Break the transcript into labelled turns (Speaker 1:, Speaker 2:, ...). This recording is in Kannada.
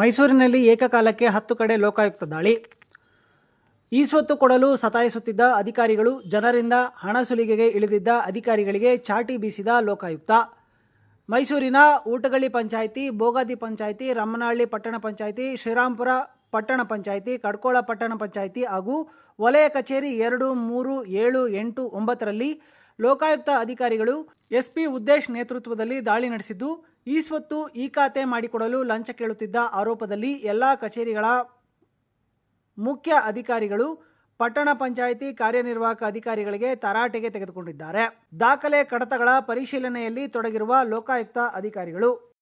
Speaker 1: ಮೈಸೂರಿನಲ್ಲಿ ಏಕಕಾಲಕ್ಕೆ ಹತ್ತು ಕಡೆ ಲೋಕಾಯುಕ್ತ ದಾಳಿ. ಈ ಸ್ವತ್ತು ಕೊಡಲು ಸತಾಯಿಸುತ್ತಿದ್ದ ಅಧಿಕಾರಿಗಳು ಜನರಿಂದ ಹಣ ಸುಲಿಗೆಗೆ ಇಳಿದಿದ್ದ ಅಧಿಕಾರಿಗಳಿಗೆ ಚಾಟಿ ಬೀಸಿದ ಲೋಕಾಯುಕ್ತ. ಮೈಸೂರಿನ ಊಟಗಳ್ಳಿ ಪಂಚಾಯಿತಿ, ಬೋಗಾದಿ ಪಂಚಾಯಿತಿ ರಮ್ಮನಹಳ್ಳಿ ಪಟ್ಟಣ ಪಂಚಾಯಿತಿ, ಶ್ರೀರಾಂಪುರ ಪಟ್ಟಣ ಪಂಚಾಯಿತಿ, ಕಡ್ಕೋಳ ಪಟ್ಟಣ ಪಂಚಾಯಿತಿ ಹಾಗೂ ವಲಯ ಕಚೇರಿ ಎರಡು, ಮೂರು, ಏಳು, ಎಂಟು, ಒಂಬತ್ತರಲ್ಲಿ ಲೋಕಾಯುಕ್ತ ಅಧಿಕಾರಿಗಳು ಎಸ್ಪಿ ಉದ್ದೇಶ್ ನೇತೃತ್ವದಲ್ಲಿ ದಾಳಿ ನಡೆಸಿದ್ದು, ಈ ಸ್ವತ್ತು ಈ ಖಾತೆ ಮಾಡಿಕೊಡಲು ಲಂಚ ಕೇಳುತ್ತಿದ್ದ ಆರೋಪದಲ್ಲಿ ಎಲ್ಲ ಕಚೇರಿಗಳ ಮುಖ್ಯ ಅಧಿಕಾರಿಗಳು, ಪಟ್ಟಣ ಪಂಚಾಯಿತಿ ಕಾರ್ಯನಿರ್ವಾಹಕ ಅಧಿಕಾರಿಗಳಿಗೆ ತರಾಟೆಗೆ ತೆಗೆದುಕೊಂಡಿದ್ದಾರೆ. ದಾಖಲೆ ಕಡತಗಳ ಪರಿಶೀಲನೆಯಲ್ಲಿ ತೊಡಗಿರುವ ಲೋಕಾಯುಕ್ತ ಅಧಿಕಾರಿಗಳು.